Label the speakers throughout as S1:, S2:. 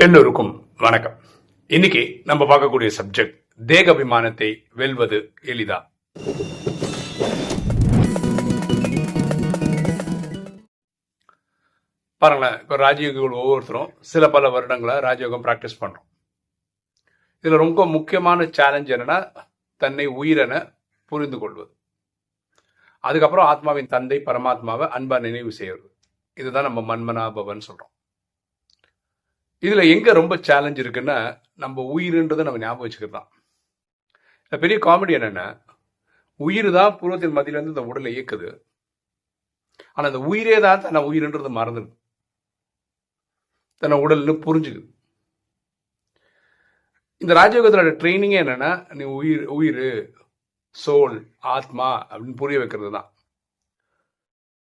S1: எல்லோருக்கும் வணக்கம். இன்னைக்கு நம்ம பார்க்கக்கூடிய சப்ஜெக்ட் தேக அபிமானத்தை வெல்வது எளிதா? பாருங்களேன் இப்போ ராஜயோகிகள் ஒவ்வொருத்தரும் சில பல வருடங்களை ராஜயோகம் ப்ராக்டிஸ் பண்றோம். இதுல ரொம்ப முக்கியமான சேலஞ்ச் என்னன்னா தன்னை உயிரென புரிந்து கொள்வது. அதுக்கப்புறம் ஆத்மாவின் தந்தை பரமாத்மாவை அன்பா நினைவு செய்வது. இதுதான் நம்ம மன்மனாபவன் சொல்றோம். இதில் எங்கே ரொம்ப சேலஞ்ச் இருக்குன்னா நம்ம உயிர்ன்றதை நம்ம ஞாபகம் வச்சுக்கிறது தான் பெரிய காமெடி என்னென்னா உயிர் தான் பூர்வத்தின் மத்தியிலேருந்து இந்த உடலை இயக்குது. ஆனால் அந்த உயிரே தான் தன்னை உயிர்ன்றது மறந்துடுது தன்னை உடல்னு புரிஞ்சுக்குது. இந்த ராஜயோகத்தோட ட்ரைனிங்கே என்னென்னா நீ உயிர் உயிர் சோல் ஆத்மா அப்படின்னு புரிய வைக்கிறது தான்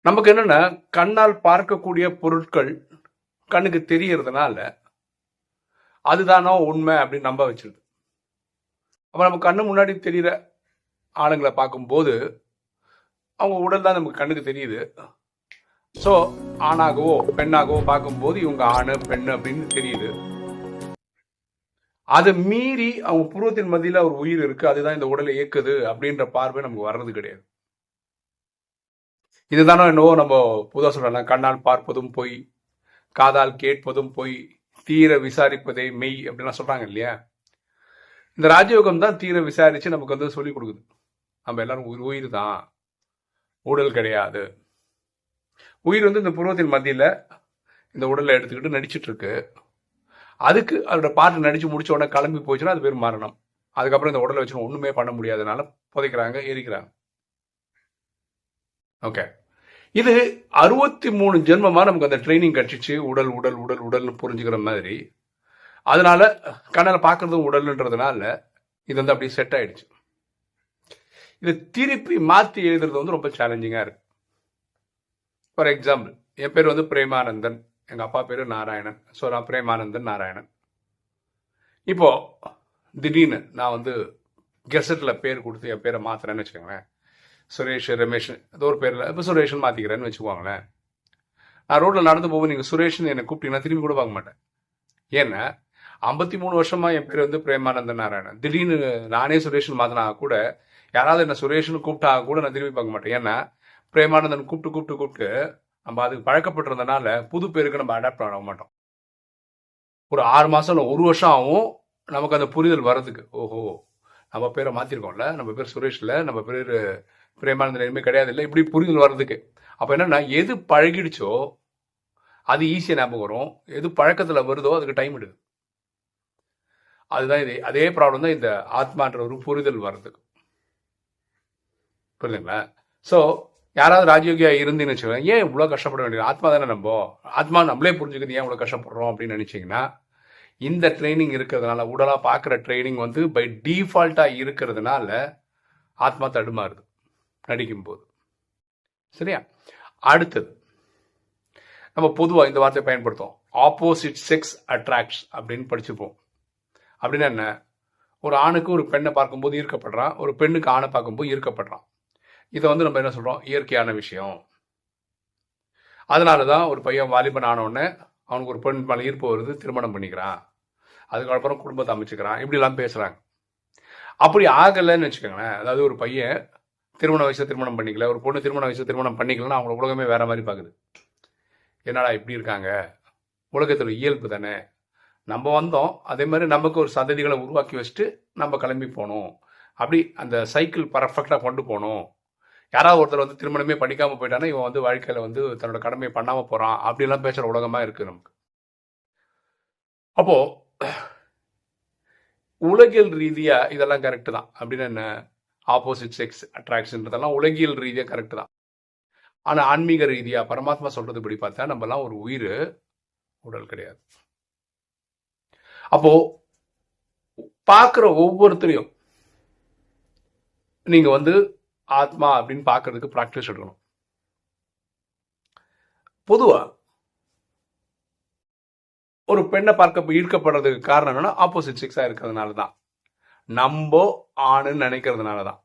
S1: நமக்கு என்னென்னா கண்ணால் பார்க்கக்கூடிய பொருட்கள் கண்ணுக்கு தெரியறதுனால அதுதானோ உண்மை அப்படின்னு நம்ப வச்சிருது. அப்போ நம்ம கண்ணு முன்னாடி தெரிகிற ஆளுங்களை பார்க்கும்போது அவங்க உடல் தான் நமக்கு கண்ணுக்கு தெரியுது. ஸோ ஆணாகவோ பெண்ணாகவோ பார்க்கும்போது இவங்க ஆணு பெண்ணு அப்படின்னு தெரியுது. அதை மீறி அவங்க புருவத்தின் மத்தியில ஒரு உயிர் இருக்கு அதுதான் இந்த உடலை இயக்குது அப்படின்ற பார்வை நமக்கு வர்றது கிடையாது. இதுதானோ என்னவோ நம்ம புதுசாக சொல்லலாம் கண்ணால் பார்ப்பதும் போய். காதால் கேட்பதும் போய் தீர விசாரிப்பதே மெய் அப்படிலாம் சொல்றாங்க இல்லையா? இந்த ராஜயோகம் தான் தீர விசாரிச்சு நமக்கு வந்து சொல்லிக் கொடுக்குது. நம்ம எல்லாரும் உயிர் உயிர் தான். உடல் கிடையாது. உயிர் வந்து இந்த புருவத்தின் மத்தியில் இந்த உடலை எடுத்துக்கிட்டு நடிச்சிட்டு இருக்கு அதுக்கு அதோட பாட்டு நடிச்சு முடிச்ச உடனே கிளம்பி போச்சுன்னா அது பேர் மரணம். அதுக்கப்புறம் இந்த உடலை வச்சு ஒண்ணுமே பண்ண முடியாதனால புதைக்கிறாங்க எரிக்கிறாங்க. ஓகே இது அறுபத்தி மூணு ஜென்மமாக நமக்கு அந்த ட்ரைனிங் கிடச்சிச்சு உடல் உடல் உடல் உடல்னு புரிஞ்சுக்கிற மாதிரி. அதனால கண்ணில் பார்க்குறதும் உடல்ன்றதுனால இது வந்து அப்படியே செட் ஆயிடுச்சு. இது திருப்பி மாற்றி எழுதுறது வந்து ரொம்ப சேலஞ்சிங்காக இருக்கு. ஃபார் எக்ஸாம்பிள் என் பேர் வந்து பிரேமானந்தன் எங்கள் அப்பா பேர் நாராயணன். ஸோ நான் பிரேமானந்தன் நாராயணன். இப்போது திடீர்னு நான் வந்து கெசட்டில் பேர் கொடுத்து என் பேரை மாற்றுறேன்னு வச்சுக்கோங்களேன். சுரேஷ் ரமேஷ் ஏதோ ஒரு பேரில் இப்போ சுரேஷ்னு மாற்றிக்கிறேன்னு வச்சுக்கோங்களேன். நான் ரோட்டில் நடந்து போகும்போது நீங்கள் சுரேஷ்னு என்னை கூப்பிட்டீங்கன்னா திரும்பி கூட பார்க்க மாட்டேன். ஏன்னா ஐம்பத்தி மூணு வருஷமாக என் பேர் வந்து பிரேமானந்தன் நாராயணன். திடீர்னு நானே சுரேஷ்னு மாற்றினா கூட யாராவது என்ன சுரேஷ்னு கூப்பிட்டா கூட நான் திரும்பி பார்க்க மாட்டேன். ஏன்னா பிரேமானந்தன் கூப்பிட்டு கூப்பிட்டு கூப்பிட்டு நம்ம அதுக்கு பழக்கப்பட்டிருந்தனால புது பேருக்கு நம்ம அடாப்ட் ஆக மாட்டோம். ஒரு ஆறு மாதம் இல்லை ஒரு வருஷம் ஆகும் நமக்கு அந்த புரிதல் வர்றதுக்கு. ஓஹோ நம்ம பேரை மாற்றிருக்கோம்ல நம்ம பேர் சுரேஷில் நம்ம பேர் பிரேமானந்தன் எதுவுமே கிடையாது இல்லை இப்படி புரிதல் வர்றதுக்கு. அப்போ என்னன்னா எது பழகிடுச்சோ அது ஈஸியாக ஞாபகம் வரும். எது பழக்கத்தில் வருதோ அதுக்கு டைம் எடுது அதுதான் இது. அதே ப்ராப்ளம் தான் இந்த ஆத்மான்ற ஒரு புரிதல் வர்றதுக்கு புரியுதுங்களா? ஸோ யாராவது ராஜயோகியா இருந்துன்னு வச்சுக்கோங்க ஏன் இவ்வளோ கஷ்டப்பட வேண்டியது? ஆத்மா தானே நம்ம? ஆத்மா நம்மளே புரிஞ்சுக்கிறது ஏன் இவ்வளோ கஷ்டப்படுறோம் அப்படின்னு நினச்சிங்கன்னா இந்த ட்ரைனிங் இருக்கிறதுனால உடலாக பார்க்குற ட்ரைனிங் வந்து பை டீஃபால்ட்டாக இருக்கிறதுனால ஆத்மா தடுமாறுது. நடிக்கும்போது. சரியா? அடுத்தது நம்ம பொதுவாக இந்த வார்த்தையை பயன்படுத்துவோம். ஆப்போசிட் செக்ஸ் அட்ராக்ட்ஸ் அப்படின்னு படிச்சுப்போம். அப்படின்னா என்ன? ஒரு ஆணுக்கு ஒரு பெண்ணை பார்க்கும்போது ஈர்க்கப்படுறான் ஒரு பெண்ணுக்கு ஆணை பார்க்கும்போது ஈர்க்கப்படுறான். இதை வந்து நம்ம என்ன சொல்கிறோம் இயற்கையான விஷயம். அதனால தான் ஒரு பையன் வாலிபன் ஆன அவனுக்கு ஒரு பெண் மேலே ஈர்ப்பு வருது திருமணம் பண்ணிக்கிறான். அதுக்கப்புறம் குடும்பத்தை அமைச்சுக்கிறான். இப்படிலாம் பேசுகிறாங்க அப்படி ஆகலைன்னு வச்சுக்கோங்களேன். அதாவது ஒரு பையன் திருமண வயசில் திருமணம் பண்ணிக்கல. ஒரு பொண்ணு திருமண வயசில் திருமணம் பண்ணிக்கலன்னா அவங்கள உலகமே வேற மாதிரி பார்க்குது என்னடா இப்படி இருக்காங்க? உலகத்தில் இயல்பு தானே? நம்ம வந்தோம். அதே மாதிரி நமக்கு ஒரு சந்ததிகளை உருவாக்கி வச்சுட்டு நம்ம கிளம்பி போகணும் அப்படி அந்த சைக்கிள் பர்ஃபெக்டாக கொண்டு போகணும் யாராவது ஒருத்தர் வந்து திருமணமே படிக்காமல் போயிட்டானா இவன் வந்து வாழ்க்கையில் வந்து தன்னோட கடமையை பண்ணாமல் போகிறான் அப்படிலாம் பேசுகிற உலகமாக இருக்குது நமக்கு. அப்போது உலகியல் ரீதியாக இதெல்லாம் கரெக்டு தான். அப்படின்னு என்ன? ஆப்போசிட் செக்ஸ் அட்ராக்ஷன்றதெல்லாம் உலகியல் ரீதியாக கரெக்ட் தான். ஆனால் ஆன்மீக ரீதியாக பரமாத்மா சொல்றது இப்படி பார்த்தா நம்மலாம் ஒரு உயிர் உடல் கிடையாது. அப்போ பார்க்குற ஒவ்வொருத்தரையும் நீங்கள் வந்து ஆத்மா அப்படின்னு பார்க்கறதுக்கு ப்ராக்டிஸ் எடுக்கணும். பொதுவாக ஒரு பெண்ணை பார்க்க ஈர்க்கப்படுறதுக்கு காரணம் என்னன்னா ஆப்போசிட் செக்ஸாக இருக்கிறதுனால தான் நம்போ ஆணுன்னு நினைக்கிறதுனால தான்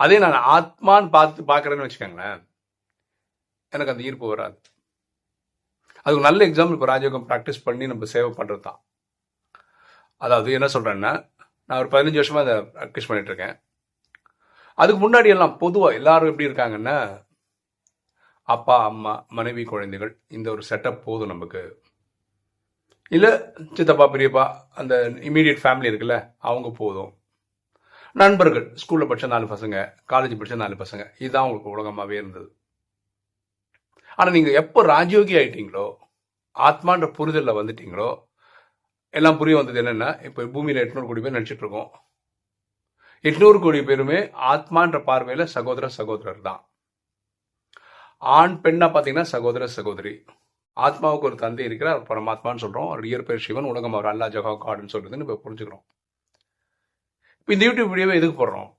S1: அதே நான் ஆத்மான்னு பார்த்து பார்க்குறேன்னு வச்சுக்கோங்களேன் எனக்கு அந்த ஈர்ப்பு வராது. அதுக்கு நல்ல எக்ஸாம்பிள் இப்போ ராஜயோகம் ப்ராக்டிஸ் பண்ணி நம்ம சேவை பண்ணுறது தான் அதாவது என்ன சொல்கிறேன்னா நான் ஒரு பதினஞ்சு வருஷமாக அதை ப்ராக்டிஸ் பண்ணிட்டு இருக்கேன். அதுக்கு முன்னாடி எல்லாம் பொதுவாக எல்லாரும் எப்படி இருக்காங்கன்னா அப்பா அம்மா மனைவி குழந்தைகள் இந்த ஒரு செட்டப் போதும் நமக்கு. இல்லை சித்தப்பா பெரியப்பா அந்த இமீடியட் ஃபேமிலி இருக்குல்ல அவங்க போதும். நண்பர்கள் ஸ்கூலில் படித்த நாலு பசங்க காலேஜ் படித்த நாலு பசங்க இதுதான் உங்களுக்கு உலகமாகவே இருந்தது. ஆனால் நீங்கள் எப்போ ராஜயோகி ஆயிட்டீங்களோ ஆத்மான்ற புரிதலில் வந்துட்டீங்களோ எல்லாம் புரிய வந்தது என்னென்னா இப்போ பூமியில் எட்நூறு கோடி பேர் நினச்சிட்டு இருக்கோம். எட்நூறு கோடி பேருமே ஆத்மான்ற பார்வையில் சகோதர சகோதரர் தான். ஆண் பெண்ணாக பார்த்தீங்கன்னா சகோதர சகோதரி. ஆத்மாவுக்கு ஒரு தந்தை இருக்கிறார் பரமாத்மான்னு சொல்கிறோம் அவர் இயற்பெயர் சிவன் உலகம் அவர் அல்லா ஜகா காடுன்னு சொல்கிறதுன்னு இப்போ புரிஞ்சுக்கிறோம். இப்போ இந்த யூடியூப் வீடியோவை எதுக்கு போடுறோம்?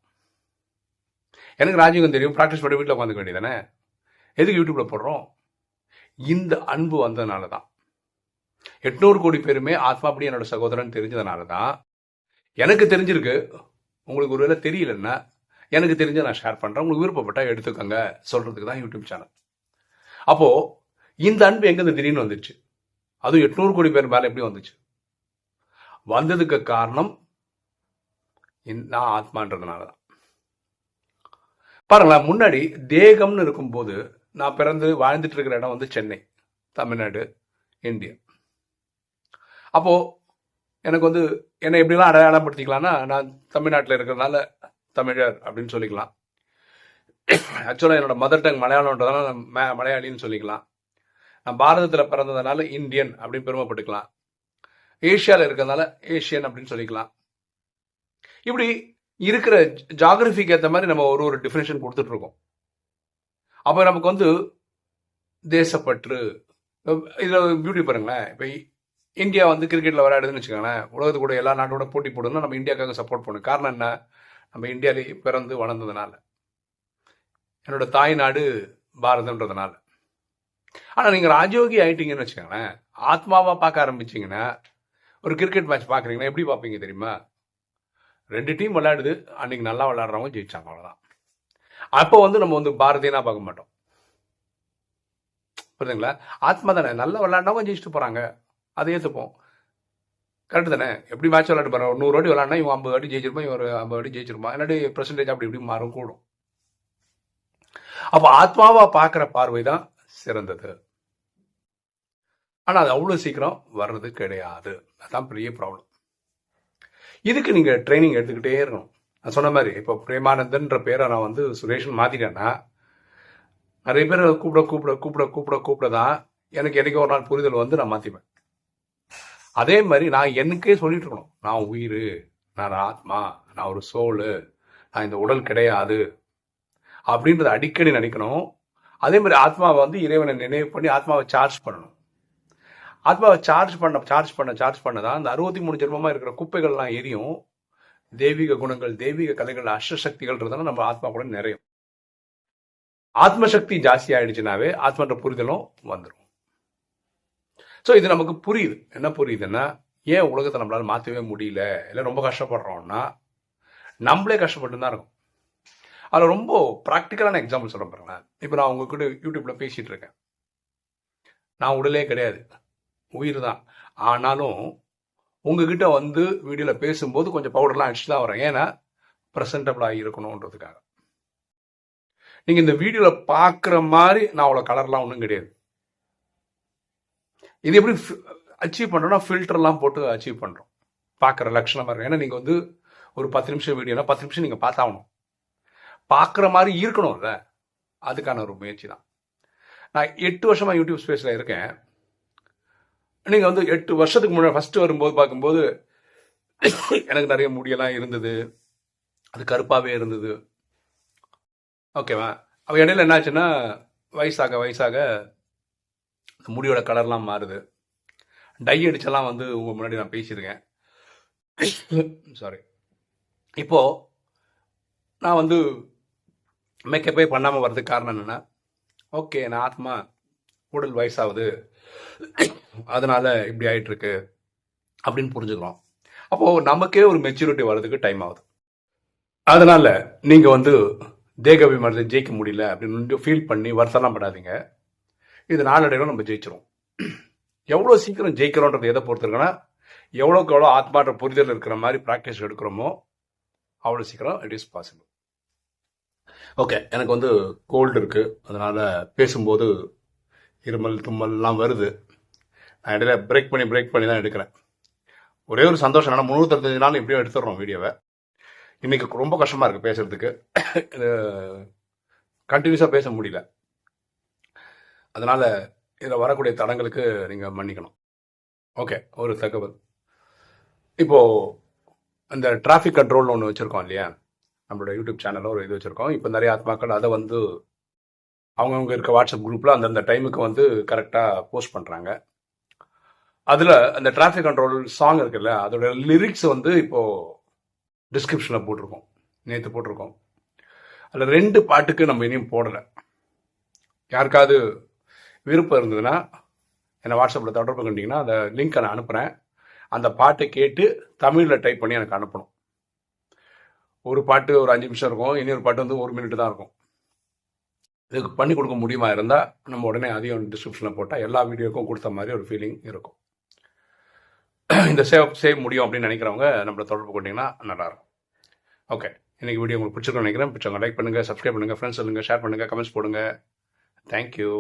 S1: எனக்கு ராஜீவன் தெரியும் ப்ராக்டிஸ் பண்ணி வீட்டில் உட்காந்துக்க வேண்டியதானே எதுக்கு யூடியூப்பில் போடுறோம்? இந்த அன்பு வந்ததுனால தான் எட்நூறு கோடி பேருமே ஆத்மா அப்படி என்னோட சகோதரன் தெரிஞ்சதுனால தான் எனக்கு தெரிஞ்சிருக்கு. உங்களுக்கு ஒருவேளை தெரியலன்னா எனக்கு தெரிஞ்ச நான் ஷேர் பண்ணுறேன் உங்களுக்கு விருப்பப்பட்டால் எடுத்துக்கோங்க. சொல்கிறதுக்கு தான் யூடியூப் சேனல் அப்போது இந்த அன்பு எங்கேருந்து திடீர்னு வந்துச்சு? அதுவும் எட்நூறு கோடி பேர் மேலே எப்படி வந்துச்சு? வந்ததுக்கு காரணம் நான் ஆத்மான்றதுனால தான் பாருங்களேன் முன்னாடி தேகம்னு இருக்கும்போது நான் பிறந்து வாழ்ந்துட்டு இருக்கிற இடம் வந்து சென்னை தமிழ்நாடு இந்தியா. அப்போது எனக்கு வந்து என்னை எப்படிலாம் அடையாளப்படுத்திக்கலாம்னா நான் தமிழ்நாட்டில் இருக்கிறதுனால தமிழர் அப்படின்னு சொல்லிக்கலாம். ஆக்சுவலாக என்னோட மதர் டங் மலையாளம்ன்றதால ம- மலையாளின்னு சொல்லிக்கலாம். நான் பாரதத்தில் பிறந்ததுனால இந்தியன் அப்படின்னு பெருமைப்பட்டுக்கலாம். ஏஷியாவில் இருக்கிறதுனால ஏஷியன் அப்படின்னு சொல்லிக்கலாம். இப்படி இருக்கிற ஜாகிரபிக்கு ஏற்ற மாதிரி நம்ம ஒரு ஒரு டிஃபினேஷன் கொடுத்துட்ருக்கோம். அப்போ நமக்கு வந்து தேசப்பற்று இதில் பியூட்டி பாருங்களேன். இப்போ இந்தியா வந்து கிரிக்கெட்டில் விளையாடுதுன்னு வச்சுக்கோங்களேன். உலகத்து கூட எல்லா நாட்டோட போட்டி போடணும்னா நம்ம இந்தியாவுக்காக சப்போர்ட் பண்ணணும். காரணம் என்ன? நம்ம இந்தியாவிலே பிறந்து வளர்ந்ததுனால. என்னோட தாய் நாடு ஆனால் நீங்கள் ராஜயோகி ஆயிட்டீங்கன்னு வச்சுக்கோங்களேன் ஆத்மாவாக பார்க்க ஆரம்பிச்சீங்கன்னா ஒரு கிரிக்கெட் மேட்ச் பார்க்குறீங்கன்னா எப்படி பார்ப்பீங்க தெரியுமா? ரெண்டு டீம் விளையாடுது அன்னைக்கு நல்லா விளையாடுறவங்க ஜெயிச்சாங்க அவ்வளோதான் அப்போ வந்து நம்ம வந்து பாரதியனா பார்க்க மாட்டோம். புரியுதுங்களா? ஆத்மா தானே நல்லா விளையாடினவங்க ஜெயிச்சுட்டு போறாங்க. அதை ஏற்றுப்போம் கரெக்டு தானே? எப்படி மேட்ச் விளையாட்டு போகிறோம் ஒரு நூறு வாட்டி விளையாடினா இவன் ஐம்பது வாட்டி ஜெயிச்சிருப்பான் இவர் ஒரு ஐம்பது வாட்டி ஜெயிச்சிருப்பான். இல்லாட்டி பர்சன்டேஜ் அப்படி இப்படி மாறும் கூடும். அப்போ ஆத்மாவா பார்க்குற பார்வை தான் சிறந்தது. ஆனால் அது அவ்வளோ சீக்கிரம் வர்றது கிடையாது. அதுதான் பெரிய ப்ராப்ளம் இதுக்கு நீங்கள் ட்ரைனிங் எடுத்துக்கிட்டே இருக்கணும். நான் சொன்ன மாதிரி இப்போ பிரேமானந்தன்ற பேரை நான் வந்து சுரேஷன் மாற்றிட்டேன்னா நிறைய பேர் கூப்பிட கூப்பிட கூப்பிட கூப்பிட கூப்பிட தான் எனக்கு என்றைக்கு ஒரு நாள் புரிதல் வந்து நான் மாற்றிப்பேன் அதே மாதிரி நான் எனக்கே சொல்லிட்டு இருக்கணும். நான் உயிர் நான் ஆத்மா நான் ஒரு சோலு நான் இந்த உடல் கிடையாது அப்படின்றத அடிக்கடி நினைக்கணும். அதே மாதிரி ஆத்மாவை வந்து இறைவனை நினைவு பண்ணி ஆத்மாவை சார்ஜ் பண்ணணும். ஆத்மாவை சார்ஜ் பண்ண சார்ஜ் பண்ண சார்ஜ் பண்ண தான் அந்த அறுபத்தி மூணு ஜென்மமாக இருக்கிற குப்பைகள்லாம் எரியும். தெய்வீக குணங்கள் தெய்வீக கலைகள் இருந்தாலும் நம்ம ஆத்மா கூட நிறையும். ஆத்மசக்தி ஜாஸ்தி ஆயிடுச்சுனாவே ஆத்மன்ற புரிதலும் வந்துடும் ஸோ இது நமக்கு புரியுது. என்ன புரியுதுன்னா ஏன் உலகத்தை நம்மளால் மாற்றவே முடியல? இல்லை ரொம்ப கஷ்டப்படுறோம்னா நம்மளே கஷ்டப்பட்டு தான் இருக்கும். அதில் ரொம்ப ப்ராக்டிக்கலான எக்ஸாம்பிள் சொல்ல பாருங்களேன். இப்போ நான் உங்ககிட்ட யூடியூப்பில் பேசிகிட்டு இருக்கேன். நான் உடலே கிடையாது. உயிர் தான். ஆனாலும் உங்ககிட்ட வந்து வீடியோவில் பேசும்போது கொஞ்சம் பவுடர்லாம் அடிச்சு தான் வரேன் ஏன்னா ப்ரெசன்டபிளாக இருக்கணுன்றதுக்காக நீங்கள் இந்த வீடியோவில் பார்க்குற மாதிரி நான் அவ்வளோ கலர்லாம் ஒன்றும் கிடையாது. இது எப்படி அச்சீவ் பண்ணுறோம்னா ஃபில்டர்லாம் போட்டு அச்சீவ் பண்ணுறோம் பார்க்குற லட்சணமாக இருக்கும். ஏன்னா நீங்கள் வந்து ஒரு பத்து நிமிஷம் வீடியோனா பத்து நிமிஷம் நீங்கள் பார்த்தாகணும். பார்க்குற மாதிரி இருக்கணும்ல அதுக்கான ஒரு முயற்சி தான். நான் எட்டு வருஷமாக யூடியூப் ஸ்பேஸில் இருக்கேன். நீங்கள் வந்து எட்டு வருஷத்துக்கு முன்னாடி ஃபஸ்ட்டு வரும்போது பார்க்கும்போது எனக்கு நிறைய முடியெல்லாம் இருந்தது. அது கருப்பாகவே இருந்தது. ஓகேவா அப்போ இடையில என்னாச்சுன்னா வயசாக வயசாக இந்த முடியோட கலர்லாம் மாறுது. டை அடிச்செல்லாம் வந்து உங்கள் முன்னாடி நான் பேசியிருக்கேன். சாரி இப்போது நான் வந்து மேக்கப்பே பண்ணாமல் வர்றதுக்கு காரணம் என்னென்னா ஓகே நான் ஆத்மா உடல் வயசாகுது அதனால் இப்படி ஆகிட்டுருக்கு அப்படின்னு புரிஞ்சுக்கிறோம் அப்போது நமக்கே ஒரு மெச்சூரிட்டி வர்றதுக்கு டைம் ஆகுது அதனால் நீங்கள் வந்து தேக அபிமானத்தை ஜெயிக்க முடியல அப்படின்னு ஃபீல் பண்ணி வருத்தம்லாம் படாதீங்க இது நாளடைவில் நம்ம ஜெயிச்சிரும் எவ்வளோ சீக்கிரம் ஜெயிக்கிறோன்றது எதை பொறுத்து இருக்குன்னா எவ்வளோக்கு எவ்வளோ ஆத்மாற்ற புரிதல் இருக்கிற மாதிரி ப்ராக்டிஸ் எடுக்கிறோமோ அவ்வளோ சீக்கிரம் இட் இஸ் பாசிபிள் ஓகே எனக்கு வந்து கோல்டு இருக்குது அதனால் பேசும்போது இருமல் தும்மல்லாம் வருது. நான் இடையில பிரேக் பண்ணி பிரேக் பண்ணி தான் எடுக்கிறேன். ஒரே ஒரு சந்தோஷம் என்னன்னா முந்நூற்றஞ்சு நாள் இப்படியும் எடுத்துடுறோம் வீடியோவை இன்றைக்கி ரொம்ப கஷ்டமாக இருக்குது பேசுகிறதுக்கு இது கண்டினியூஸாக பேச முடியல. அதனால் இதில் வரக்கூடிய தடங்களுக்கு நீங்கள் மன்னிக்கணும். ஓகே ஒரு தகவல். இப்போது அந்த டிராஃபிக் கண்ட்ரோல்னு ஒன்று வச்சுருக்கோம் இல்லையா? நம்மளோட யூடியூப் சேனலில் ஒரு இது வச்சுருக்கோம். இப்போ நிறைய ஆத்மாக்கள் அதை வந்து அவங்கவுங்க இருக்க வாட்ஸ்அப் குரூப்பில் அந்தந்த டைமுக்கு வந்து கரெக்டாக போஸ்ட் பண்ணுறாங்க அதில் அந்த டிராஃபிக் கண்ட்ரோல் சாங் இருக்குல்ல அதோட லிரிக்ஸ் வந்து இப்போது டிஸ்கிரிப்ஷனில் போட்டிருக்கோம். நேற்று போட்டிருக்கோம். அதில் ரெண்டு பாட்டுக்கு நம்ம இனியும் போடலை. யாருக்காவது விருப்பம் இருந்ததுன்னா என்னை வாட்ஸ்அப்பில் தொடர்பு கண்டிங்கன்னா அந்த லிங்க்கை நான் அனுப்புகிறேன் அந்த பாட்டை கேட்டு தமிழில் டைப் பண்ணி எனக்கு அனுப்பணும். ஒரு பாட்டு ஒரு அஞ்சு நிமிஷம் இருக்கும் இனி ஒரு பாட்டு வந்து ஒரு மினிட் தான் இருக்கும். இதுக்கு பண்ணி கொடுக்க முடியுமா இருந்தால் நம்ம உடனே அதையும் டிஸ்கிரிப்ஷனில் போட்டால் எல்லா வீடியோக்கும் கொடுத்த மாதிரி ஒரு ஃபீலிங் இருக்கும். இந்த சேவ் சேவ் முடியும் அப்படின்னு நினைக்கிறவங்க நம்மளை தொடர்பு கொண்டீங்கன்னா நல்லாயிருக்கும் ஓகே இன்னைக்கு வீடியோ உங்களுக்கு பிடிச்சிருக்கோம் நினைக்கிறேன். பிடிச்சவங்க லைக் பண்ணுங்கள் சப்ஸ்கிரைப் பண்ணுங்கள் ஃப்ரெண்ட்ஸ் சொல்லுங்கள் ஷேர் பண்ணுங்கள் கமெண்ட்ஸ் போடுங்க. தேங்க்யூ